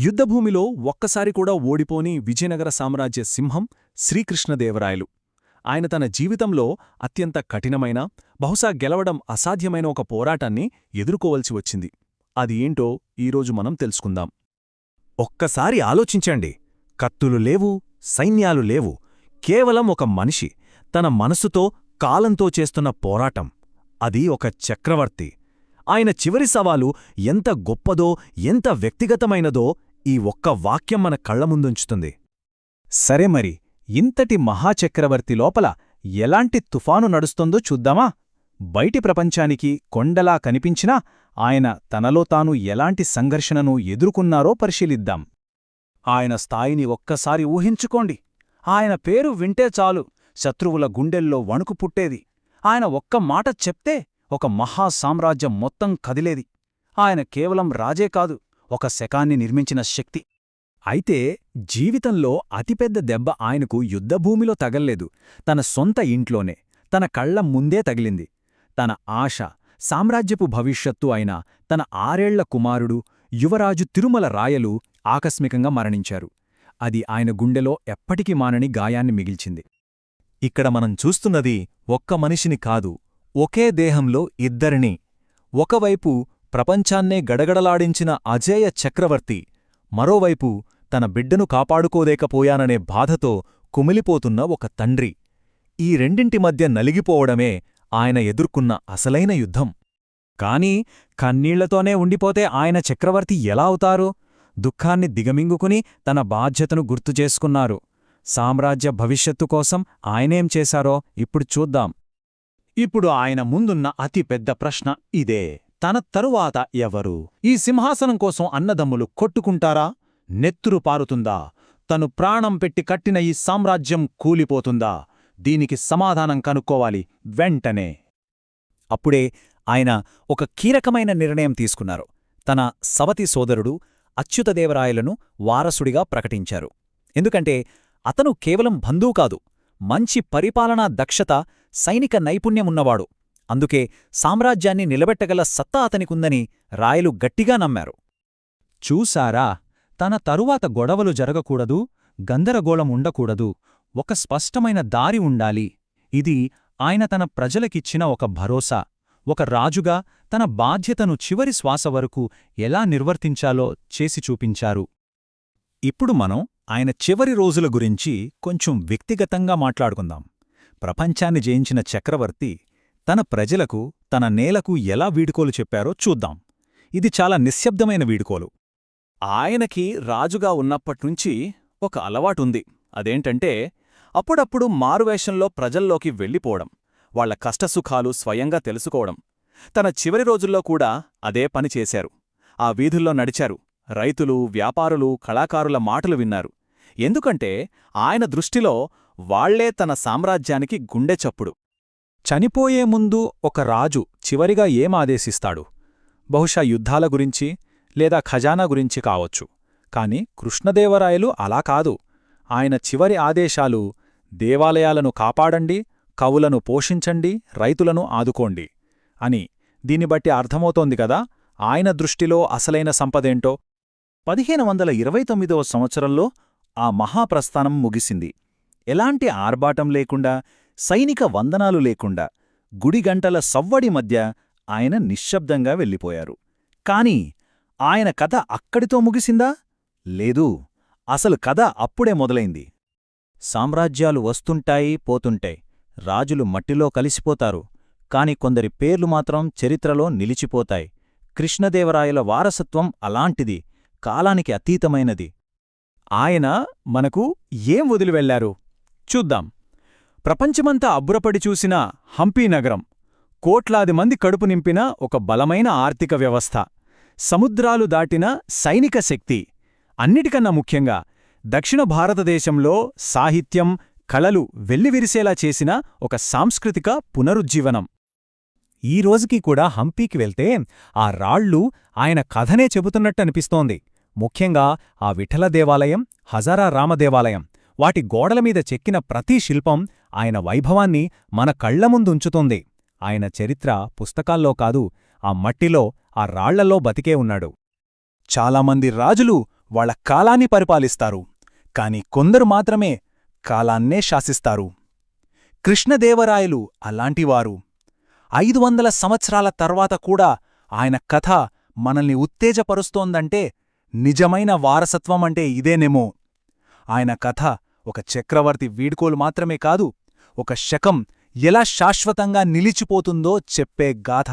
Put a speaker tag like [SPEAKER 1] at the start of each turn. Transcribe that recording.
[SPEAKER 1] యుద్ధభూమిలో ఒక్కసారి కూడా ఓడిపోని విజయనగర సామ్రాజ్య సింహం శ్రీకృష్ణదేవరాయలు. ఆయన తన జీవితంలో అత్యంత కఠినమైన బహుశా గెలవడం అసాధ్యమైన ఒక పోరాటాన్ని ఎదుర్కోవలసి వచ్చింది. అది ఏంటో ఈరోజు మనం తెలుసుకుందాం.
[SPEAKER 2] ఒక్కసారి ఆలోచించండి. కత్తులు లేవు సైన్యాలు లేవు. కేవలం ఒక మనిషి తన మనసుతో కాలంతో చేస్తున్న పోరాటం. అది ఒక చక్రవర్తి. ఆయన చివరి సవాలు ఎంత గొప్పదో ఎంత వ్యక్తిగతమైనదో ఈ ఒక్క వాక్యం మన కళ్ళ ముందుంచుతుంది. సరే మరి ఇంతటి మహాచక్రవర్తి లోపల ఎలాంటి తుఫాను నడుస్తుందో చూద్దామా? బయటి ప్రపంచానికి కొండలా కనిపించినా ఆయన తనలో తాను ఎలాంటి సంఘర్షణను ఎదుర్కొన్నారో పరిశీలిద్దాం. ఆయన స్థాయిని ఒక్కసారి ఊహించుకోండి. ఆయన పేరు వింటే చాలు శత్రువుల గుండెల్లో వణుకు పుట్టేది. ఆయన ఒక్క మాట చెప్తే ఒక మహాసామ్రాజ్యం మొత్తం కదిలేది. ఆయన కేవలం రాజే కాదు ఒక శకాన్ని నిర్మించిన శక్తి. అయితే జీవితంలో అతిపెద్ద దెబ్బ ఆయనకు యుద్ధభూమిలో తగల్లేదు. తన సొంత ఇంట్లోనే తన కళ్ళ ముందే తగిలింది. తన ఆశ సామ్రాజ్యపు భవిష్యత్తు అయిన తన ఆరేళ్ళ కుమారుడు యువరాజు తిరుమల రాయలు ఆకస్మికంగా మరణించారు. అది ఆయన గుండెలో ఎప్పటికీ మానని గాయాన్ని మిగిల్చింది. ఇక్కడ మనం చూస్తున్నది ఒక్క మనిషిని కాదు ఒకే దేహంలో ఇద్దరిని. ఒకవైపు ప్రపంచాన్నే గడగడలాడించిన అజేయ చక్రవర్తి మరోవైపు తన బిడ్డను కాపాడుకోలేకపోయాననే బాధతో కుమిలిపోతున్న ఒక తండ్రి. ఈ రెండింటి మధ్య నలిగిపోవడమే ఆయన ఎదుర్కొన్న అసలైన యుద్ధం. కాని కన్నీళ్ళతోనే ఉండిపోతే ఆయన చక్రవర్తి ఎలా అవుతారు? దుఃఖాన్ని దిగమింగుకుని తన బాధ్యతను గుర్తుచేసుకున్నారు సామ్రాజ్య భవిష్యత్తు కోసం ఆయనేం చేశారో ఇప్పుడు చూద్దాం. ఇప్పుడు ఆయన ముందున్న అతి పెద్ద ప్రశ్న ఇదే. తన తరువాత ఎవరు? ఈ సింహాసనం కోసం అన్నదమ్ములు కొట్టుకుంటారా? నెత్తురు పారుతుందా? తను ప్రాణం పెట్టి కట్టిన ఈ సామ్రాజ్యం కూలిపోతుందా? దీనికి సమాధానం కనుక్కోవాలి వెంటనే. అప్పుడే ఆయన ఒక కీలకమైన నిర్ణయం తీసుకున్నారు. తన సవతి సోదరుడు అచ్యుతదేవరాయలను వారసుడిగా ప్రకటించారు. ఎందుకంటే అతను కేవలం బంధువు కాదు మంచి పరిపాలనా దక్షత సైనిక నైపుణ్యమున్నవాడు అందుకే సామ్రాజ్యాన్ని నిలబెట్టగల సత్తా అతనికుందని రాయలు గట్టిగా నమ్మారు. చూసారా తన తరువాత గొడవలు జరగకూడదు గందరగోళం ఉండకూడదు ఒక స్పష్టమైన దారి ఉండాలి. ఇది ఆయన తన ప్రజలకిచ్చిన ఒక భరోసా ఒక రాజుగా తన బాధ్యతను చివరి శ్వాస వరకు ఎలా నిర్వర్తించాలో చేసి చూపించారు. ఇప్పుడు మనం ఆయన చివరి రోజుల గురించి కొంచెం వ్యక్తిగతంగా మాట్లాడుకుందాం. ప్రపంచాన్ని జయించిన చక్రవర్తి తన ప్రజలకు తన నేలకు ఎలా వీడుకోలు చెప్పారో చూద్దాం. ఇది చాలా నిశ్శబ్దమైన వీడుకోలు. ఆయనకి రాజుగా ఉన్నప్పట్నుంచి ఒక అలవాటుంది. అదేంటంటే అప్పుడప్పుడు మారువేషంలో ప్రజల్లోకి వెళ్ళిపోవడం వాళ్ళ కష్టసుఖాలు స్వయంగా తెలుసుకోవడం. తన చివరి రోజుల్లో కూడా అదే పని చేశారు. ఆ వీధుల్లో నడిచారు. రైతులు వ్యాపారులు కళాకారుల మాటలు విన్నారు. ఎందుకంటే ఆయన దృష్టిలో వాళ్ళే తన సామ్రాజ్యానికి గుండె చప్పుడు. చనిపోయే ముందు ఒక రాజు చివరిగా ఏం ఆదేశిస్తాడు? బహుశా యుద్ధాల గురించి లేదా ఖజానా గురించి కావచ్చు. కాని కృష్ణదేవరాయలు అలా కాదు. ఆయన చివరి ఆదేశాలు దేవాలయాలను కాపాడండి కవులను పోషించండి రైతులను ఆదుకోండి అని దీన్ని బట్టి అర్థమవుతోంది కదా ఆయన దృష్టిలో అసలైన సంపదేంటో? పదిహేను వందల ఇరవై తొమ్మిదవ సంవత్సరంలో ఆ మహాప్రస్థానం ముగిసింది. ఎలాంటి ఆర్భాటం లేకుండా సైనిక వందనాలు లేకుండా గుడిగంటల సవ్వడి మధ్య ఆయన నిశ్శబ్దంగా వెళ్ళిపోయారు. కాని ఆయన కథ అక్కడితో ముగిసిందా? లేదు అసలు కథ అప్పుడే మొదలైంది. సామ్రాజ్యాలు వస్తుంటాయి పోతుంటాయి. రాజులు మట్టిలో కలిసిపోతారు. కాని కొందరి పేర్లు మాత్రం చరిత్రలో నిలిచిపోతాయి. కృష్ణదేవరాయల వారసత్వం అలాంటిది కాలానికి అతీతమైనది. ఆయన మనకు ఏం వదిలివెళ్ళారు చూద్దాం. ప్రపంచమంతా అబ్బురపడి చూసిన హంపీ నగరం. కోట్లాది మంది కడుపు నింపిన ఒక బలమైన ఆర్థిక వ్యవస్థ. సముద్రాలు దాటిన సైనిక శక్తి. అన్నిటికన్నా ముఖ్యంగా దక్షిణ భారతదేశంలో సాహిత్యం కళలు వెల్లివిరిసేలా చేసిన ఒక సాంస్కృతిక పునరుజ్జీవనం. ఈ రోజుకి కూడా హంపీకి వెళ్తే ఆ రాళ్ళు ఆయన కథనే చెబుతున్నట్టనిపిస్తోంది ముఖ్యంగా ఆ విఠల దేవాలయం హజారా రామదేవాలయం వాటి గోడలమీద చెక్కిన ప్రతి శిల్పం ఆయన వైభవాన్ని మన కళ్ళ ముందుంచుతోంది. ఆయన చరిత్ర పుస్తకాల్లో కాదు ఆ మట్టిలో ఆ రాళ్ళలో బతికే ఉన్నాడు. చాలామంది రాజులు
[SPEAKER 3] వాళ్ళ కాలాన్ని పరిపాలిస్తారు కాని కొందరు మాత్రమే కాలాన్నే శాసిస్తారు. కృష్ణదేవరాయలు అలాంటివారు. ఐదు వందల సంవత్సరాల తర్వాత కూడా ఆయన కథ మనల్ని ఉత్తేజపరుస్తోందంటే నిజమైన వారసత్వం అంటే ఇదేనేమో. ఆయన కథ ఒక చక్రవర్తి వీడ్కోలు మాత్రమే కాదు ఒక శకం ఎలా శాశ్వతంగా నిలిచిపోతుందో చెప్పే గాథ.